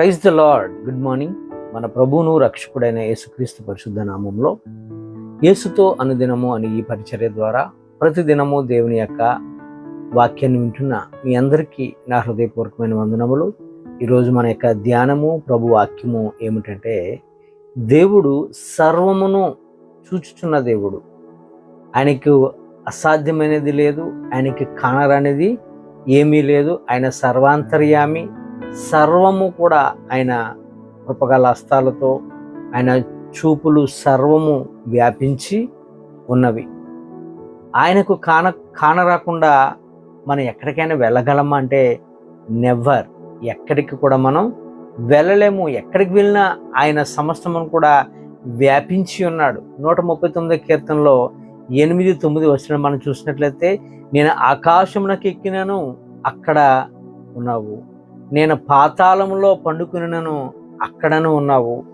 Praise the Lord. Good morning. మన ప్రభువును రక్షకుడైన యేసుక్రీస్తు పరిశుద్ధ నామంలో యేసుతో అనుదినము అని ఈ పరిచర్య ద్వారా ప్రతిదినము దేవుని యొక్క వాక్యాన్ని వింటున్న మీ అందరికీ నా హృదయపూర్వకమైన వందనములు. ఈరోజు మన యొక్క ధ్యానము ప్రభు వాక్యము ఏమిటంటే దేవుడు సర్వమును చూచుచున్న దేవుడు. ఆయనకు అసాధ్యమైనది లేదు ఆయనకి కానరనేది ఏమీ లేదు ఆయన సర్వాంతర్యామి సర్వము కూడా ఆయన కృపగల హస్తాలతో ఆయన చూపులు సర్వము వ్యాపించి ఉన్నవి. ఆయనకు కాన కానరాకుండా మనం ఎక్కడికైనా వెళ్ళగలమా అంటే నెవర్ ఎక్కడికి కూడా మనం వెళ్ళలేము. ఎక్కడికి వెళ్ళినా ఆయన సమస్తమును కూడా వ్యాపించి ఉన్నాడు. నూట ముప్పై తొమ్మిది కీర్తనలో ఎనిమిది తొమ్మిది వచ్చిన మనం చూసినట్లయితే నేను ఆకాశమునకు ఎక్కినాను అక్కడ ఉన్నావు. నేను పాతాళంలో పండుకునినను అక్కడను ఉన్నావు.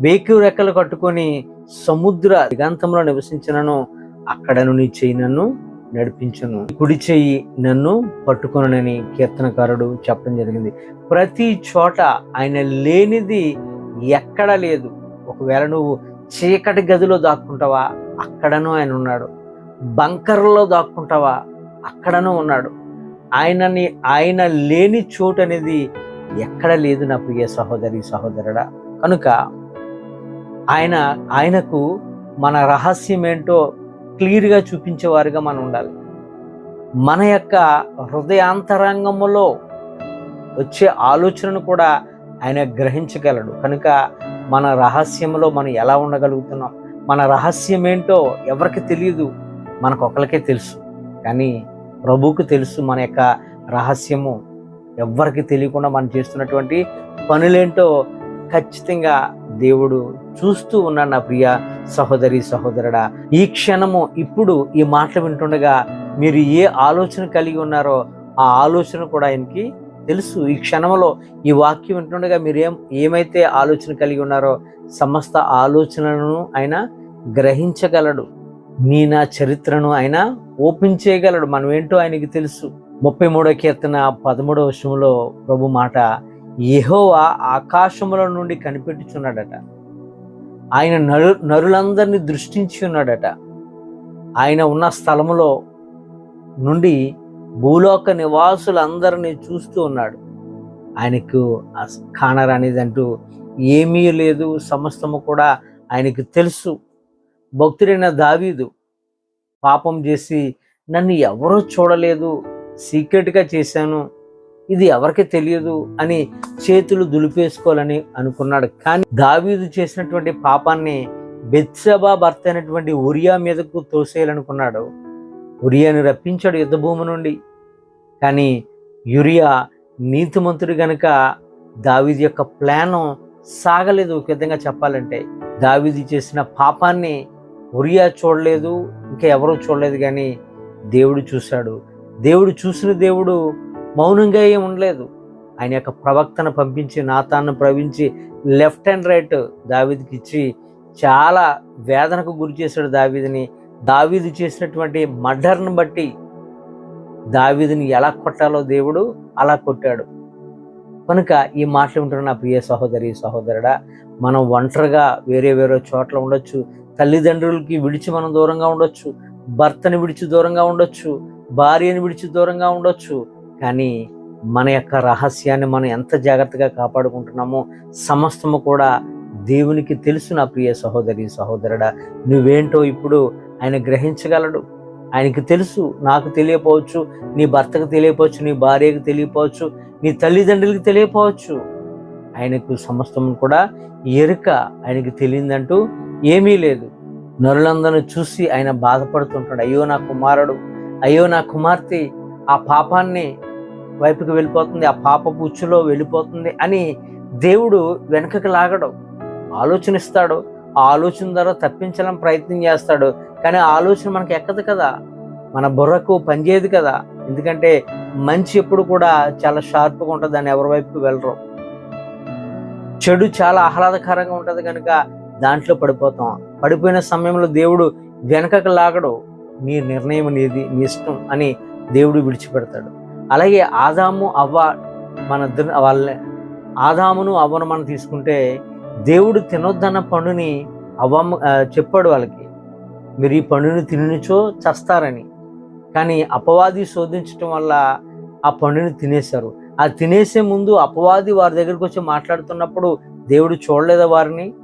వేకు రెక్కలు కట్టుకొని సముద్ర దిగంతంలో నివసించినను అక్కడను నీ చెయ్యి నన్ను నడిపించను. కుడి చెయ్యి నన్ను పట్టుకొనని కీర్తనకారుడు చెప్పడం జరిగింది. ప్రతి చోట ఆయన లేనిది ఎక్కడ లేదు. ఒకవేళ నువ్వు చీకటి గదిలో దాక్కుంటావా అక్కడను ఆయన ఉన్నాడు. బంకర్లో దాక్కుంటావా అక్కడను ఉన్నాడు. ఆయనని ఆయన లేని చోటు అనేది ఎక్కడ లేదు నా ప్రియ సహోదరి సహోదరుడా. కనుక ఆయన ఆయనకు మన రహస్యం ఏంటో క్లియర్గా చూపించేవారుగా మనం ఉండాలి. మన యొక్క హృదయాంతరంగములో వచ్చే ఆలోచనను కూడా ఆయన గ్రహించగలడు. కనుక మన రహస్యంలో మనం ఎలా ఉండగలుగుతున్నాం? మన రహస్యం ఏంటో ఎవరికి తెలియదు? మనకు ఒకరికే తెలుసు. కానీ ప్రభువుకు తెలుసు మన యొక్క రహస్యము. ఎవ్వరికి తెలియకుండా మనం చేస్తున్నటువంటి పనులేంటో ఖచ్చితంగా దేవుడు చూస్తూ ఉన్నాడు నా ప్రియ సహోదరి సహోదరుడా. ఈ క్షణము ఇప్పుడు ఈ మాటలు వింటుండగా మీరు ఏ ఆలోచన కలిగి ఉన్నారో ఆ ఆలోచన కూడా ఆయనకి తెలుసు. ఈ క్షణంలో ఈ వాక్యం వింటుండగా మీరు ఏం ఏమైతే ఆలోచన కలిగి ఉన్నారో సమస్త ఆలోచనలను ఆయన గ్రహించగలడు. నీ నా చరిత్రను ఆయన ఓపెన్ చేయగలడు. మనం ఏంటో ఆయనకి తెలుసు. ముప్పై మూడో కీర్తన పదమూడవ విషయంలో ప్రభు మాట ఎహోవా ఆకాశముల నుండి కనిపెట్టుచున్నాడట. ఆయన నరు నరులందరినీ దృష్టించి ఉన్నాడట. ఆయన ఉన్న స్థలములో నుండి భూలోక నివాసులందరినీ చూస్తూ ఉన్నాడు. ఆయనకు కానర్ అనేది అంటూ ఏమీ లేదు. సమస్తము కూడా ఆయనకు తెలుసు. భక్తుడైన దావీదు పాపం చేసి నన్ను ఎవరూ చూడలేదు సీక్రెట్గా చేశాను ఇది ఎవరికి తెలియదు అని చేతులు దులిపేసుకోవాలని అనుకున్నాడు. కానీ దావీదు చేసినటువంటి పాపాన్ని బెత్సబా భర్త అయినటువంటి ఉరియా మీదకు తోసేయాలనుకున్నాడు. ఉరియాని రప్పించాడు యుద్ధభూమి నుండి. కానీ యురియా నీతిమంతుడు గనుక దావీది యొక్క ప్లాన్ సాగలేదు. ఒక విధంగా చెప్పాలంటే దావీది చేసిన పాపాన్ని ఉరియా చూడలేదు ఇంకా ఎవరూ చూడలేదు కానీ దేవుడు చూశాడు. దేవుడు చూసిన దేవుడు మౌనంగా ఏం ఉండలేదు. ఆయన యొక్క ప్రవక్తను పంపించి నాతాన్ని ప్రవించి లెఫ్ట్ అండ్ రైట్ దావీదికి ఇచ్చి చాలా వేదనకు గురి చేశాడు దావీదిని. దావీది చేసినటువంటి మర్డర్ను బట్టి దావీదిని ఎలా కొట్టాలో దేవుడు అలా కొట్టాడు. కనుక ఈ మాటలు వింటున్న నా ప్రియ సహోదరి సహోదరుడా మనం ఒంటరిగా వేరే వేరే చోట్ల ఉండొచ్చు. తల్లిదండ్రులకి విడిచి మనం దూరంగా ఉండొచ్చు. భర్తని విడిచి దూరంగా ఉండొచ్చు. భార్యని విడిచి దూరంగా ఉండొచ్చు. కానీ మన యొక్క రహస్యాన్ని మనం ఎంత జాగ్రత్తగా కాపాడుకుంటున్నామో సమస్తము కూడా దేవునికి తెలుసు నా ప్రియ సహోదరి సహోదరుడా. నువ్వేంటో ఇప్పుడు ఆయన గ్రహించగలడు. ఆయనకి తెలుసు నాకు తెలియపోవచ్చు నీ భర్తకు తెలియపోవచ్చు నీ భార్యకు తెలియపోవచ్చు నీ తల్లిదండ్రులకి తెలియపోవచ్చు. ఆయనకు సమస్తం కూడా ఎరుక ఆయనకి తెలియదంటూ ఏమీ లేదు. నరులందరూ చూసి ఆయన బాధపడుతుంటాడు. అయ్యో నా కుమారుడు అయ్యో నా కుమార్తె ఆ పాపాన్ని వైపుకి వెళ్ళిపోతుంది ఆ పాప పుచ్చులో వెళ్ళిపోతుంది అని దేవుడు వెనుకకి లాగడు. ఆలోచనిస్తాడు. ఆ ఆలోచన ద్వారా తప్పించాలని ప్రయత్నం చేస్తాడు. కానీ ఆలోచన మనకి ఎక్కదు కదా. మన బుర్రకు పనిచేయదు కదా. ఎందుకంటే మంచి ఎప్పుడు కూడా చాలా షార్ప్గా ఉంటుంది దాన్ని ఎవరి వైపుకి వెళ్ళరు. చెడు చాలా ఆహ్లాదకరంగా ఉంటుంది కనుక దాంట్లో పడిపోతాం. పడిపోయిన సమయంలో దేవుడు వెనకకు లాగడు. మీ నిర్ణయం అనేది నీ ఇష్టం అని దేవుడు విడిచిపెడతాడు. అలాగే ఆదాము అవ్వ మన వాళ్ళ ఆదామును అవ్వను మనం తీసుకుంటే దేవుడు తినొద్దన్న పండుని అవ్వమ్మ చెప్పాడు వాళ్ళకి. మీరు ఈ పండుని తిననిచో చస్తారని. కానీ అపవాది శోధించటం వల్ల ఆ పండుని తినేశారు. ఆ తినేసే ముందు అపవాది వారి దగ్గరికి వచ్చి మాట్లాడుతున్నప్పుడు దేవుడు చూడలేదా వారిని?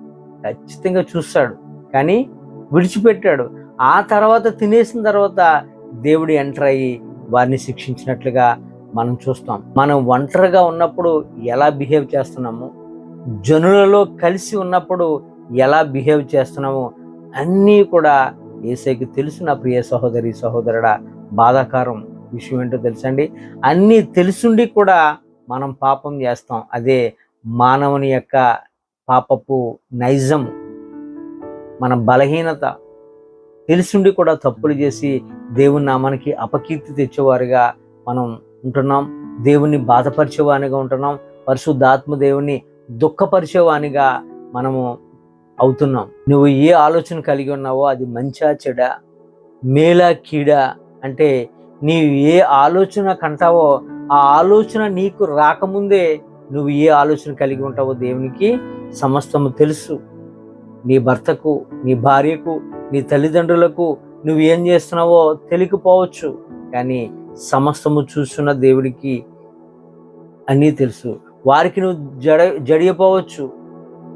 ఖచ్చితంగా చూస్తాడు. కానీ విడిచిపెట్టాడు. ఆ తర్వాత తినేసిన తర్వాత దేవుడు ఎంటర్ అయ్యి వారిని శిక్షించినట్లుగా మనం చూస్తాం. మనం ఒంటరిగా ఉన్నప్పుడు ఎలా బిహేవ్ చేస్తున్నాము? జనులలో కలిసి ఉన్నప్పుడు ఎలా బిహేవ్ చేస్తున్నాము? అన్నీ కూడా ఏసైకి తెలుసు నా ప్రియ సహోదరి సహోదరుడా? బాధాకరం విషయం ఏంటో తెలుసండి? అన్నీ తెలుసుండి కూడా మనం పాపం చేస్తాం. అదే మానవుని యొక్క పాపపు నైజం మన బలహీనత తెలుసుండి కూడా తప్పులు చేసి దేవుని నామానికి అపకీర్తి తెచ్చేవారుగా మనం ఉంటున్నాం. దేవుణ్ణి బాధపరిచేవానిగా ఉంటున్నాం. పరిశుద్ధాత్మ దేవుని దుఃఖపరిచేవానిగా మనము అవుతున్నాం. నువ్వు ఏ ఆలోచన కలిగి ఉన్నావో అది మంచా చెడా మేలా కీడా అంటే నీవు ఏ ఆలోచన కంటావో ఆ ఆలోచన నీకు రాకముందే నువ్వు ఏ ఆలోచన కలిగి ఉంటావో దేవునికి సమస్తము తెలుసు. నీ భర్తకు నీ భార్యకు నీ తల్లిదండ్రులకు నువ్వు ఏం చేస్తున్నావో తెలియకపోవచ్చు. కానీ సమస్తము చూస్తున్న దేవుడికి అన్నీ తెలుసు. వారికి నువ్వు జడ జడియపోవచ్చు.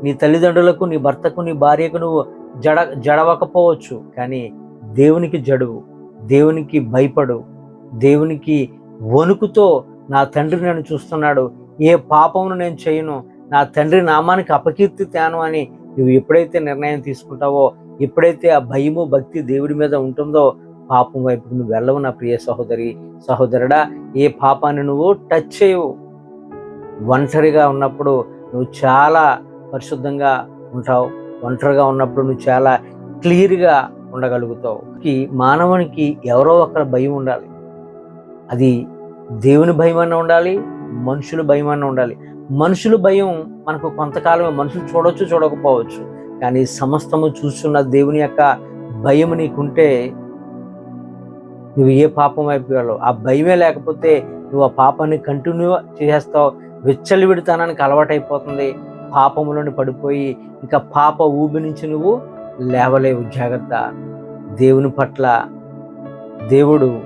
నీ తల్లిదండ్రులకు నీ భర్తకు నీ భార్యకు నువ్వు జడ జడవకపోవచ్చు. కానీ దేవునికి జడువు దేవునికి భయపడు దేవునికి వణుకుతో నా తండ్రి నన్ను చూస్తున్నాడు. ఏ పాపమును నేను చేయను. నా తండ్రి నామానికి అపకీర్తి తేను అని నువ్వు ఎప్పుడైతే నిర్ణయం తీసుకుంటావో ఎప్పుడైతే ఆ భయము భక్తి దేవుడి మీద ఉంటుందో పాపం వైపు నువ్వు వెళ్ళవు నా ప్రియ సహోదరి సహోదరుడా. ఏ పాపాన్ని నువ్వు టచ్ చేయవు. ఒంటరిగా ఉన్నప్పుడు నువ్వు చాలా పరిశుద్ధంగా ఉంటావు. ఒంటరిగా ఉన్నప్పుడు నువ్వు చాలా క్లియర్గా ఉండగలుగుతావు. ఈ మానవునికి ఎవరో ఒకరి భయం ఉండాలి. అది దేవుని భయం అన్న ఉండాలి మనుషుల భయం అన్న ఉండాలి. మనుషుల భయం మనకు కొంతకాలమే మనుషులు చూడొచ్చు చూడకపోవచ్చు. కానీ సమస్తము చూస్తున్న దేవుని యొక్క భయం నీకుంటే నువ్వు ఏ పాపం వైపు వెళ్ళవు. ఆ భయమే లేకపోతే నువ్వు ఆ పాపాన్ని కంటిన్యూ చేసేస్తావు విచ్చలివిడితనానికి అలవాటైపోతుంది. పాపములోని పడిపోయి ఇంకా పాప ఊబి నుంచి నువ్వు లేవలేవు. జాగ్రత్త. దేవుని పట్ల దేవుడు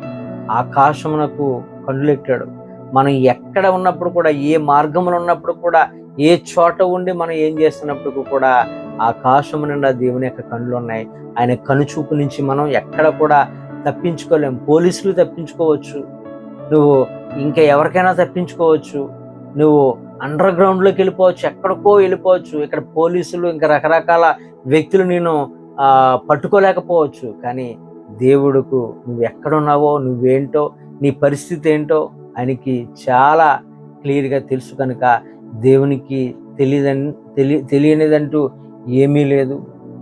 ఆకాశమునకు కన్నులెట్టాడు మనం ఎక్కడ ఉన్నప్పుడు కూడా ఏ మార్గంలో ఉన్నప్పుడు కూడా ఏ చోట ఉండి మనం ఏం చేస్తున్నప్పుడు కూడా ఆకాశము నిండా దేవుని యొక్క కళ్ళు ఉన్నాయి. ఆయన కనుచూపు నుంచి మనం ఎక్కడ కూడా తప్పించుకోలేం. పోలీసులు తప్పించుకోవచ్చు. నువ్వు ఇంకా ఎవరికైనా తప్పించుకోవచ్చు. నువ్వు అండర్ గ్రౌండ్లోకి వెళ్ళిపోవచ్చు ఎక్కడికో వెళ్ళిపోవచ్చు. ఇక్కడ పోలీసులు ఇంకా రకరకాల వ్యక్తులు నేను పట్టుకోలేకపోవచ్చు. కానీ దేవుడుకు నువ్వు ఎక్కడున్నావో నువ్వేంటో నీ పరిస్థితి ఏంటో ఆయనకి చాలా క్లియర్గా తెలుసు కనుక దేవునికి తెలియదని తెలి తెలియనిదంటూ ఏమీ లేదు.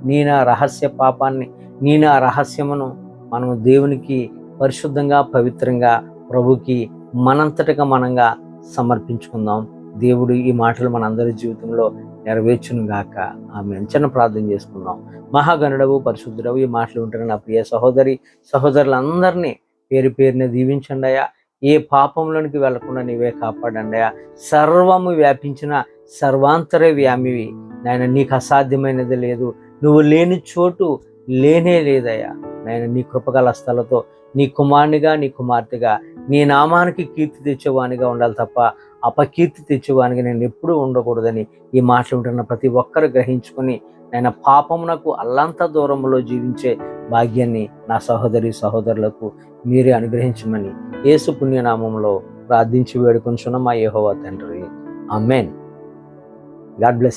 నీ నా రహస్య పాపాన్ని నీ నా రహస్యమును మనము దేవునికి పరిశుద్ధంగా పవిత్రంగా ప్రభుకి మనంతటగా మనంగా సమర్పించుకుందాం. దేవుడు ఈ మాటలు మనందరి జీవితంలో నెరవేర్చును గాక ఆమె అంచన ప్రార్థన చేసుకుందాం. మహాగణుడవు పరిశుద్ధుడవు ఈ మాటలు ఉంటున్న నా ప్రియ సహోదరి సహోదరులందరినీ పేరు పేరుని దీవించండి అయ్యా ఏ పాపంలోనికి వెళ్ళకుండా నీవే కాపాడండి అయ్యా సర్వము వ్యాపించిన సర్వాంతర వ్యామివి నాయన నీకు అసాధ్యమైనది లేదు. నువ్వు లేని చోటు లేనే లేదయ్యా. నాయన నీ కృపగల స్థలతో నీ కుమారునిగా నీ కుమార్తెగా నీ నామానికి కీర్తి తెచ్చేవానిగా ఉండాలి తప్ప అపకీర్తి తెచ్చేవానికి నేను ఎప్పుడూ ఉండకూడదని ఈ మాటలు వింటున్న ప్రతి ఒక్కరు గ్రహించుకొని నేను పాపమునకు అల్లంత దూరంలో జీవించే భాగ్యాన్ని నా సహోదరి సహోదరులకు మీరే అనుగ్రహించమని యేసు పుణ్యనామంలో ప్రార్థించి వేడుకొంచున్న మా యహోవా తండ్రి. Amen God bless